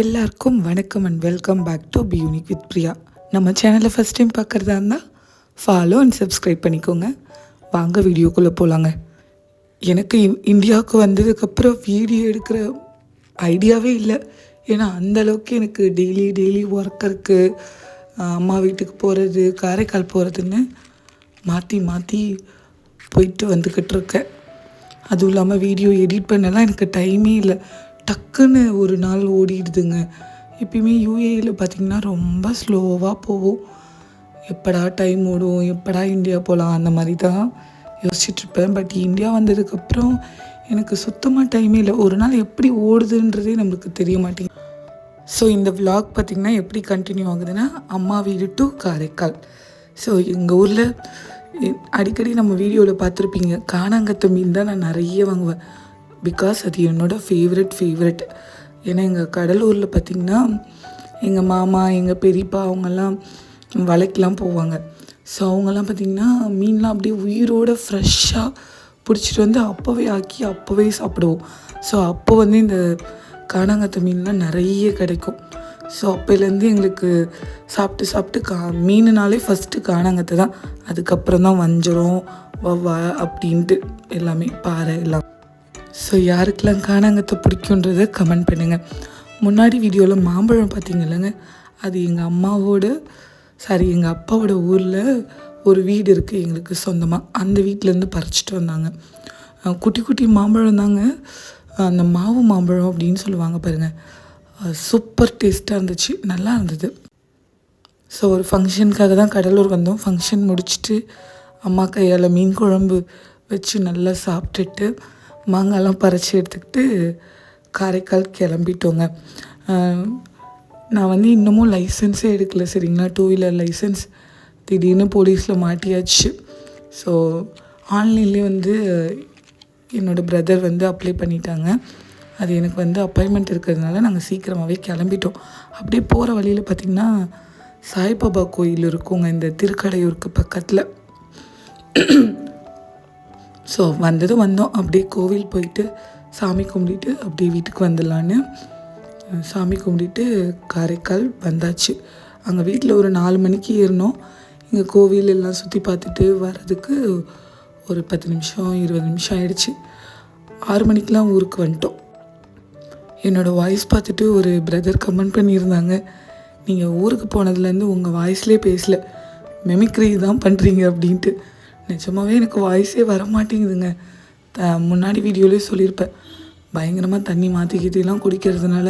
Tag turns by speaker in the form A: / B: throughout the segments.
A: எல்லாருக்கும் வணக்கம் and welcome back to be unique with Priya நம்ம சேனலை ஃபஸ்ட் டைம் பார்க்குறதா இருந்தால் ஃபாலோ அண்ட் சப்ஸ்கிரைப் பண்ணிக்கோங்க. வாங்க வீடியோக்குள்ளே போகலாங்க எனக்கு இந்தியாவுக்கு வந்ததுக்கப்புறம் வீடியோ எடுக்கிற ஐடியாவே இல்லை. ஏன்னா அந்த அளவுக்கு எனக்கு டெய்லி டெய்லி ஒர்க் இருக்குது அம்மா வீட்டுக்கு போகிறது காரைக்கால் போகிறதுன்னு மாற்றி மாற்றி போயிட்டு வந்துக்கிட்டு இருக்கேன். அதுவும் இல்லாமல் வீடியோ எடிட் பண்ணலாம். எனக்கு டைமே இல்லை. டக்குன்னு ஒரு நாள் ஓடிடுதுங்க. எப்பயுமே யூஏயில் பார்த்திங்கன்னா ரொம்ப ஸ்லோவாக போகும். எப்படா டைம் ஓடும் எப்படா இந்தியா போகலாம் அந்த மாதிரி தான் யோசிச்சுட்ருப்பேன். பட் இந்தியா வந்ததுக்கப்புறம் எனக்கு சுத்தமாக டைமே இல்லை. ஒரு நாள் எப்படி ஓடுதுன்றதே நம்மளுக்கு தெரிய மாட்டேங்குது. ஸோ இந்த vlog பார்த்திங்கன்னா எப்படி கண்டினியூ ஆகுதுன்னா அம்மா வீடு டு காரைக்கால். ஸோ எங்கள் ஊரில் அடிக்கடி நம்ம வீடியோவில் பார்த்துருப்பீங்க காணாங்கத்த மீன் தான் நான் நிறைய வாங்குவேன். பிகாஸ் அது என்னோடய ஃபேவரட் ஃபேவரட் ஏன்னா எங்கள் கடலூரில் பார்த்திங்கன்னா எங்கள் மாமா எங்கள் பெரியப்பா அவங்கெல்லாம் வலைக்கெலாம் போவாங்க. ஸோ அவங்கெல்லாம் பார்த்திங்கன்னா மீன்லாம் அப்படியே உயிரோட ஃப்ரெஷ்ஷாக பிடிச்சிட்டு வந்து அப்போவே ஆக்கி அப்போவே சாப்பிடுவோம். ஸோ அப்போ வந்து இந்த காணாங்கத்த மீன்லாம் நிறைய கிடைக்கும். ஸோ அப்போலேருந்து எங்களுக்கு சாப்பிட்டு சாப்பிட்டு கா மீனுனாலே ஃபஸ்ட்டு காணாங்கத்தை தான். அதுக்கப்புறம் தான் வஞ்சரம் வவ்வா அப்படின்ட்டு எல்லாமே பாறை எல்லாம். ஸோ யாருக்கெல்லாம் காணாங்கத்தை பிடிக்குன்றதை கமெண்ட் பண்ணுங்கள் முன்னாடி வீடியோவில் மாம்பழம் பார்த்தீங்கல்லங்க அது எங்கள் அம்மாவோட சாரி எங்கள் அப்பாவோட ஊரில் ஒரு வீடு இருக்குது எங்களுக்கு சொந்தமாக அந்த வீட்டிலேருந்து பறிச்சிட்டு வந்தாங்க. குட்டி குட்டி மாம்பழம் தாங்க. அந்த மாவு மாம்பழம் அப்படின்னு சொல்லுவாங்க பாருங்கள் சூப்பர் டேஸ்ட்டாக இருந்துச்சு நல்லா இருந்தது. ஸோ ஒரு ஃபங்க்ஷனுக்காக தான் கடலூர் வந்தோம். ஃபங்க்ஷன் முடிச்சுட்டு அம்மா கையால் மீன் குழம்பு வச்சு நல்லா சாப்பிட்டுட்டு மாங்காய்லாம் பறித்து எடுத்துக்கிட்டு காரைக்கால் கிளம்பிட்டோங்க. நான் வந்து இன்னமும் லைசன்ஸே எடுக்கல சரிங்களா? டூ வீலர் லைசன்ஸ் திடீர்னு போலீஸில் மாட்டியாச்சு. ஸோ ஆன்லைன்லேயே வந்து என்னோடய பிரதர் வந்து அப்ளை பண்ணிட்டாங்க. அது எனக்கு வந்து அப்பாயின்மெண்ட் இருக்கிறதுனால நாங்கள் சீக்கிரமாகவே கிளம்பிட்டோம். அப்படியே போகிற வழியில் பார்த்திங்கன்னா சாய்பாபா கோயில் இருக்குங்க இந்த திருக்கடையூருக்கு பக்கத்தில். ஸோ வந்ததும் வந்தோம். அப்படியே கோவில் போயிட்டு சாமி கும்பிட்டுட்டு அப்படியே வீட்டுக்கு வந்துடலான்னு சாமி கும்பிட்டுட்டு காரைக்கால் வந்தாச்சு. அங்கே வீட்டில் ஒரு நாலு மணிக்கு ஏறினோம். இங்கே கோவில் எல்லாம் சுற்றி பார்த்துட்டு வர்றதுக்கு ஒரு பத்து நிமிஷம் இருபது நிமிஷம் ஆயிடுச்சு. ஆறு மணிக்கெலாம் ஊருக்கு வந்துட்டோம். என்னோடய வாய்ஸ் பார்த்துட்டு ஒரு பிரதர் கமெண்ட் பண்ணியிருந்தாங்க. நீங்கள் ஊருக்கு போனதுலேருந்து உங்கள் வாய்ஸ்லேயே பேசல. மெமிக்ரி தான் பண்ணுறீங்க அப்படின்ட்டு. நிஜமாகவே எனக்கு வாய்ஸே வர மாட்டேங்குதுங்க த- முன்னாடி வீடியோலேயே சொல்லியிருப்பேன். பயங்கரமாக தண்ணி மாற்றிக்கிட்டெல்லாம் குடிக்கிறதுனால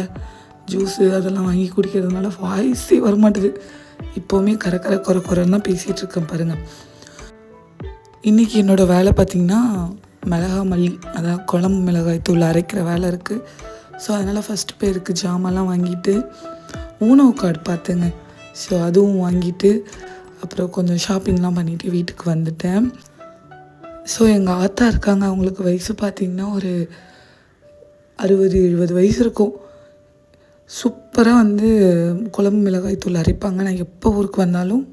A: ஜூஸு அதெல்லாம் வாங்கி குடிக்கிறதுனால வாய்ஸே வரமாட்டேது. இப்போவுமே கரை கரை குறை குறைன்னு தான் பேசிகிட்டு இருக்கேன் பாருங்கள் இன்றைக்கி என்னோடய வேலை பார்த்திங்கன்னா மிளகா மல்லி அதான் குழம்பு மிளகாய் தூள் அரைக்கிற வேலை இருக்குது ஸோ அதனால் ஃபஸ்ட்டு பேருக்கு ஜாமெல்லாம் வாங்கிட்டு ஊனவு கார்டு பார்த்தேங்க ஸோ அதுவும் வாங்கிட்டு அப்புறம் கொஞ்சம் ஷாப்பிங்லாம் பண்ணிவிட்டு வீட்டுக்கு வந்துட்டேன். ஸோ எங்கள் ஆத்தா இருக்காங்க. அவங்களுக்கு வயசு பார்த்திங்கன்னா ஒரு அறுபது எழுபது வயசு இருக்கும். சூப்பராக வந்து குழம்பு மிளகாய் தூள் அரைப்பாங்க. நான் எப்போ ஊருக்கு வந்தாலும்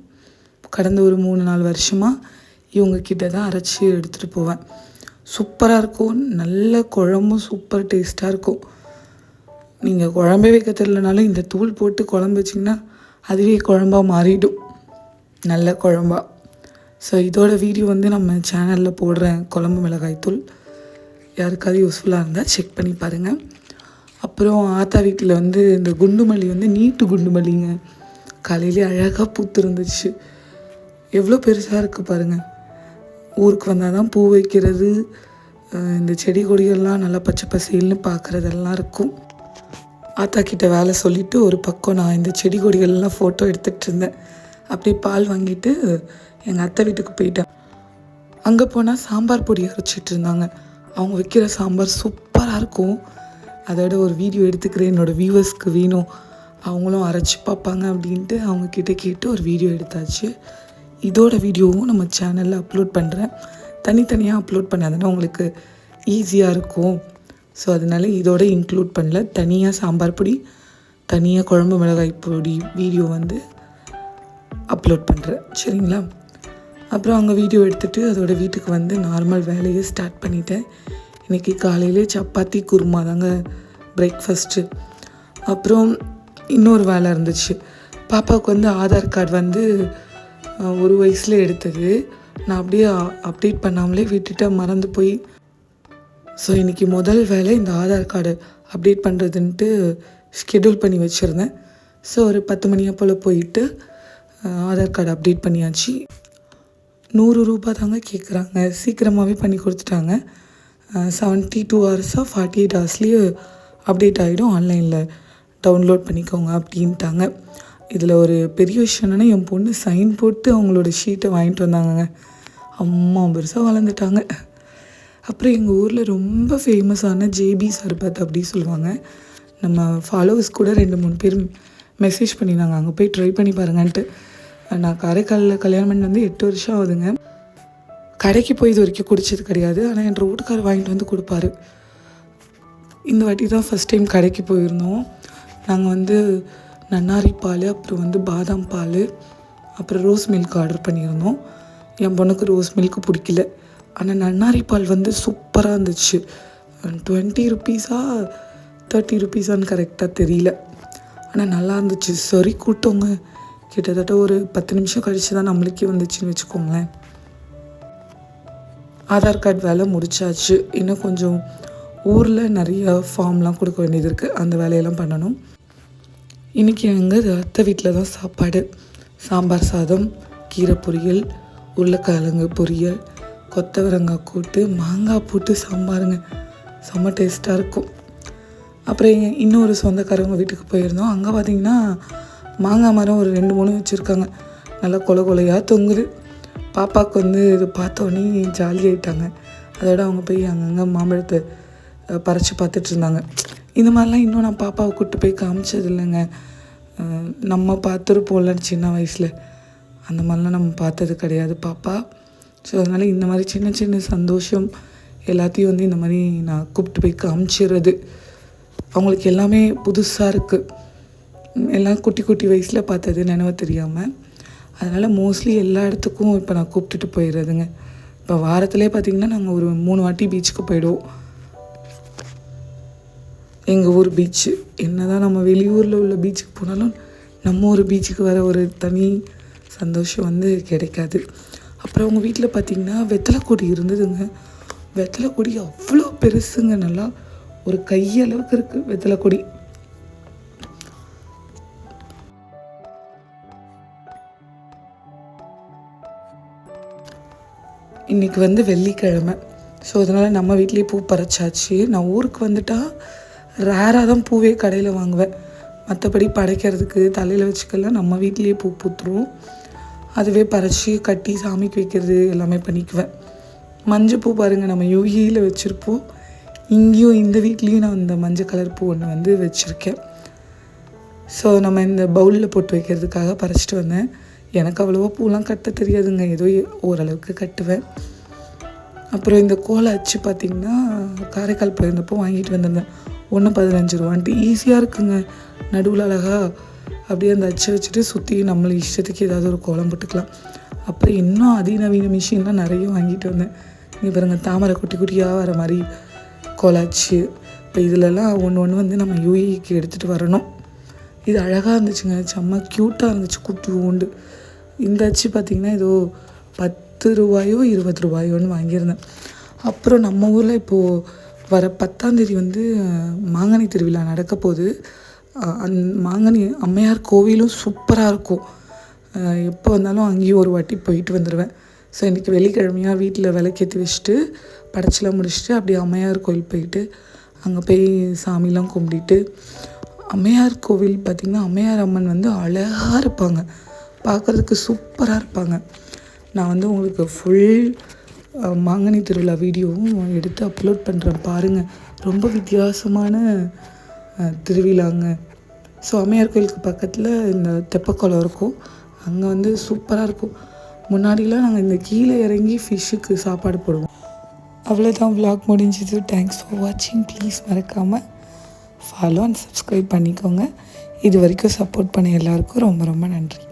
A: கடந்த ஒரு மூணு நாலு வருஷமாக இவங்கக்கிட்ட தான் அரைச்சி எடுத்துகிட்டு போவேன். சூப்பராக இருக்கும். நல்ல குழம்பும் சூப்பர் டேஸ்ட்டாக இருக்கும். நீங்கள் குழம்பே வைக்க தெரிலனாலும் இந்த தூள் போட்டு குழம்பு வச்சிங்கன்னா அதுவே குழம்பாக மாறிடும். நல்ல குழம்பா. ஸோ இதோட வீடியோ வந்து நம்ம சேனலில் போடுறேன் குழம்பு மிளகாய் தூள். யாருக்காவது யூஸ்ஃபுல்லாக இருந்தால் செக் பண்ணி பாருங்கள் அப்புறம் ஆத்தா வீட்டில் வந்து இந்த குண்டுமல்லி வந்து நீட்டு குண்டுமல்லிங்க. காலையிலே அழகாக பூத்துருந்துச்சு. எவ்வளோ பெருசாக இருக்குது பாருங்கள் ஊருக்கு வந்தால் தான் பூ வைக்கிறது இந்த செடி கொடிகள்லாம் நல்லா பச்சை பசேல்னு பார்க்குறதெல்லாம் இருக்கும். ஆத்தா கிட்ட வேலை சொல்லிவிட்டு ஒரு பக்கம் நான் இந்த செடி கொடிகள்லாம் ஃபோட்டோ எடுத்துகிட்டு இருந்தேன். அப்படியே பால் வாங்கிட்டு எங்கள் அத்தை வீட்டுக்கு போயிட்டேன். அங்கே போனால் சாம்பார் பொடி அரைச்சிட்டு இருந்தாங்க. அவங்க வைக்கிற சாம்பார் சூப்பராக இருக்கும். அதோட ஒரு வீடியோ எடுத்துக்கிறேன். என்னோடய வியூவர்ஸ்க்கு வேணும். அவங்களும் அரைச்சி பார்ப்பாங்க அப்படின்ட்டு அவங்கக்கிட்ட கேட்டு ஒரு வீடியோ எடுத்தாச்சு. இதோட வீடியோவும் நம்ம சேனலில் அப்லோட் பண்ணுறேன் தனித்தனியாக அப்லோட் பண்ணாதானே உங்களுக்கு ஈஸியாக இருக்கும். ஸோ அதனால இதோட இன்க்ளூட் பண்ணல. தனியாக சாம்பார் பொடி தனியாக குழம்பு மிளகாய் பொடி வீடியோ வந்து அப்லோட் பண்ணுறேன் சரிங்களா? அப்புறம் அங்கே வீடியோ எடுத்துகிட்டு அதோட வீட்டுக்கு வந்து நார்மல் வேலையை ஸ்டார்ட் பண்ணிட்டேன். இன்றைக்கி காலையிலே சப்பாத்தி குருமா தாங்க பிரேக்ஃபஸ்ட்டு அப்புறம் இன்னொரு வேலை இருந்துச்சு. பாப்பாவுக்கு வந்து ஆதார் கார்டு வந்து ஒரு வயசில் எடுத்தது. நான் அப்படியே அப்டேட் பண்ணாமலே விட்டுட்டு மறந்து போய். ஸோ இன்றைக்கி முதல் வேலை இந்த ஆதார் கார்டு அப்டேட் பண்ணுறதுன்ட்டு ஷெடியூல் பண்ணி வச்சுருந்தேன். ஸோ ஒரு பத்து மணியை போல் போயிட்டு ஆதார் கார்டு அப்டேட் பண்ணியாச்சு. நூறு ரூபா தாங்க கேட்குறாங்க சீக்கிரமாகவே பண்ணி கொடுத்துட்டாங்க. செவன்ட்டி டூ ஹவர்ஸாக ஃபார்ட்டி எயிட் ஹவர்ஸ்லேயே அப்டேட் ஆகிடும் ஆன்லைனில் டவுன்லோட் பண்ணிக்கோங்க அப்படின்ட்டாங்க. இதில் ஒரு பெரிய விஷயம் என்னென்னா என் பொண்ணு சைன் போட்டு அவங்களோட ஷீட்டை வாங்கிட்டு வந்தாங்கங்க. அம்மா பெருசாக வளர்ந்துட்டாங்க. அப்புறம் எங்கள் ஊரில் ரொம்ப ஃபேமஸான ஜேபி சர்பத் அப்படின்னு சொல்லுவாங்க. நம்ம ஃபாலோவர்ஸ் கூட ரெண்டு மூணு பேர் மெசேஜ் பண்ணியிருந்தாங்க. அங்கே போய் ட்ரை பண்ணி பாருங்கன்ட்டு. நான் காரைக்காலில் கல்யாணம் பண்ணி வந்து எட்டு வருஷம் ஆகுதுங்க. கடைக்கு போய் இது வரைக்கும் குடிச்சது கிடையாது. ஆனால் என் ரோட்டுக்கார் வாங்கிட்டு வந்து கொடுப்பாரு. இந்த வாட்டி தான் ஃபஸ்ட் டைம் கடைக்கு போயிருந்தோம். நாங்கள் வந்து நன்னாரி பால் அப்புறம் வந்து பாதாம் பால் அப்புறம் ரோஸ் மில்க் ஆர்டர் பண்ணியிருந்தோம். என் பொண்ணுக்கு ரோஸ் மில்க் பிடிக்கல. ஆனால் நன்னாரி பால் வந்து சூப்பராக இருந்துச்சு. டுவெண்ட்டி ருப்பீஸா தேர்ட்டி ருப்பீஸான்னு கரெக்டாக தெரியல. ஆனால் நல்லா இருந்துச்சு. சரி கூட்டவங்க கிட்டத்தட்ட ஒரு பத்து நிமிஷம் கழித்து தான் நம்மளுக்கே வந்துச்சுன்னு வச்சுக்கோங்களேன். ஆதார் கார்டு வேலை முடிச்சாச்சு. இன்னும் கொஞ்சம் ஊரில் நிறைய ஃபார்ம்லாம் கொடுக்க வேண்டியது இருக்குது அந்த வேலையெல்லாம் பண்ணணும். இன்றைக்கி எங்கள் அத்தை வீட்டில் தான் சாப்பாடு. சாம்பார் சாதம் கீரை பொரியல் உருளைக்கிழங்கு பொரியல் கொத்தவரங்காய் கூட்டு மாங்காய் போட்டு சாம்பாருங்க. செம்ம டேஸ்ட்டாக இருக்கும். அப்புறம் இன்னொரு சொந்தக்காரவங்க வீட்டுக்கு போயிருந்தோம். அங்கே பார்த்தீங்கன்னா மாங்காய் மரம் ஒரு ரெண்டு மூணு வச்சுருக்காங்க. நல்லா கொலை கொலையாக தொங்குது. பாப்பாவுக்கு வந்து இது பார்த்தோன்னே உடனே ஜாலி அதோட அவங்க போய் அங்கங்கே மாம்பழத்தை பறித்து பறிச்சு பார்த்துட்டு இருந்தாங்க. இந்த மாதிரிலாம் இன்னும் நான் பாப்பாவை கூப்பிட்டு போய் காமிச்சது இல்லைங்க. நம்ம பார்த்துருப்போம்ல சின்ன வயசில். அந்த மாதிரிலாம் நம்ம பார்த்தது கிடையாது பாப்பா. ஸோ அதனால் இந்த மாதிரி சின்ன சின்ன சந்தோஷம் எல்லாத்தையும் வந்து இந்த மாதிரி நான் கூப்பிட்டு போய் காமிச்சிடுறது அவங்களுக்கு எல்லாமே புதுசாக இருக்குது எல்லாம் குட்டி குட்டி வயசில் பார்த்தது நினைவு தெரியாமல் அதனால் மோஸ்ட்லி எல்லா இடத்துக்கும் இப்போ நான் கூப்பிட்டுட்டு போயிடுறதுங்க. இப்போ வாரத்திலே பார்த்திங்கன்னா நாங்கள் ஒரு மூணு வாட்டி பீச்சுக்கு போயிடுவோம். எங்கள் ஊர் பீச்சு என்ன தான் நம்ம வெளியூரில் உள்ள பீச்சுக்கு போனாலும் நம்ம ஊர் பீச்சுக்கு வர ஒரு தனி சந்தோஷம் வந்து கிடைக்காது. அப்புறம் அவங்க வீட்டில் பார்த்திங்கன்னா வெத்தலை கொடி இருந்ததுங்க. வெத்தலை கொடி அவ்வளோ பெருசுங்க நல்லா ஒரு கையளவுக்கு இருக்குது வெத்தலை கொடி இன்றைக்கி வந்து வெள்ளிக்கிழமை. ஸோ அதனால் நம்ம வீட்லேயே பூ பறிச்சாச்சு. நான் ஊருக்கு வந்துட்டால் ரேராக தான் பூவே கடையில் வாங்குவேன். மற்றபடி படைக்கிறதுக்கு தலையில் வச்சுக்கலாம் நம்ம வீட்லேயே பூ பூத்துருவோம் அதுவே பறித்து கட்டி சாமிக்கு வைக்கிறது எல்லாமே பண்ணிக்குவேன். மஞ்சள் பூ பாருங்கள் நம்ம யூஏயில் வச்சுருப்போம். இங்கேயும் இந்த வீட்லேயும் நான் இந்த மஞ்சள் கலர் பூ ஒன்று வந்து வச்சுருக்கேன். ஸோ நம்ம இந்த பவுலில் போட்டு வைக்கிறதுக்காக பறிச்சிட்டு வந்தேன். எனக்கு அவ்வளோவா பூலாம் கட்ட தெரியாதுங்க. ஏதோ ஓரளவுக்கு கட்டுவேன். அப்புறம் இந்த கோலை அச்சு பார்த்திங்கன்னா காரைக்கால் போயிருந்தப்போ வாங்கிட்டு வந்திருந்தேன். ஒன்று பதினஞ்சு ரூபான்ட்டு. ஈஸியாக இருக்குங்க. நடுவில் அழகா அப்படியே அந்த அச்சை வச்சுட்டு சுற்றி நம்மளை இஷ்டத்துக்கு ஏதாவது ஒரு கோலம் போட்டுக்கலாம். அப்புறம் இன்னும் அதிநவீன மிஷின்லாம் நிறைய வாங்கிட்டு வந்தேன். இங்கே பாருங்க தாமரை குட்டி குட்டியாக வர மாதிரி கோலாச்சு. இப்போ இதிலலாம் ஒன்று ஒன்று வந்து நம்ம யூஏக்கு எடுத்துகிட்டு வரணும். இது அழகாக இருந்துச்சுங்க. செம்ம க்யூட்டாக இருந்துச்சு குட்டி உண்டு இந்த அச்சு பார்த்திங்கன்னா ஏதோ பத்து ரூபாயோ இருபது ரூபாயோன்னு வாங்கியிருந்தேன். அப்புறம் நம்ம ஊரில் இப்போது வர பத்தாந்தேதி வந்து மாங்கனி திருவிழா நடக்க போகுது. அந் மாங்கனி அம்மையார் கோவிலும் சூப்பராக இருக்கும். எப்போ வந்தாலும் அங்கேயும் ஒரு வாட்டி போயிட்டு வந்துடுவேன் ஸோ இன்றைக்கி வெள்ளிக்கிழமையாக வீட்டில் விளக்கேற்றி வச்சுட்டு படைச்சலாம் முடிச்சுட்டு அப்படியே அம்மையார் கோயில் போயிட்டு அங்கே போய் சாமிலாம் கும்பிட்டுட்டு அம்மையார் கோவில் பார்த்திங்கன்னா அம்மையார் அம்மன் வந்து அழகாக இருப்பாங்க. பார்க்குறதுக்கு சூப்பராக இருப்பாங்க. நான் வந்து உங்களுக்கு ஃபுல் மாங்கனி திருவிழா வீடியோவும் எடுத்து அப்லோட் பண்ணுறேன் பாருங்கள் ரொம்ப வித்தியாசமான திருவிழாங்க. ஸோ அம்மையார் கோயிலுக்கு பக்கத்தில் இந்த தெப்பக்குளம் இருக்கும். அங்கே வந்து சூப்பராக இருக்கும். முன்னாடிலாம் நாங்கள் இந்த கீழே இறங்கி ஃபிஷ்ஷுக்கு சாப்பாடு போடுவோம். அவ்வளோதான் vlog முடிஞ்சது. தேங்க்ஸ் ஃபார் வாட்சிங் ப்ளீஸ் மறக்காமல் ஃபாலோ அண்ட் சப்ஸ்கிரைப் பண்ணிக்கோங்க. இது வரைக்கும் சப்போர்ட் பண்ண எல்லாருக்கும் ரொம்ப ரொம்ப நன்றி.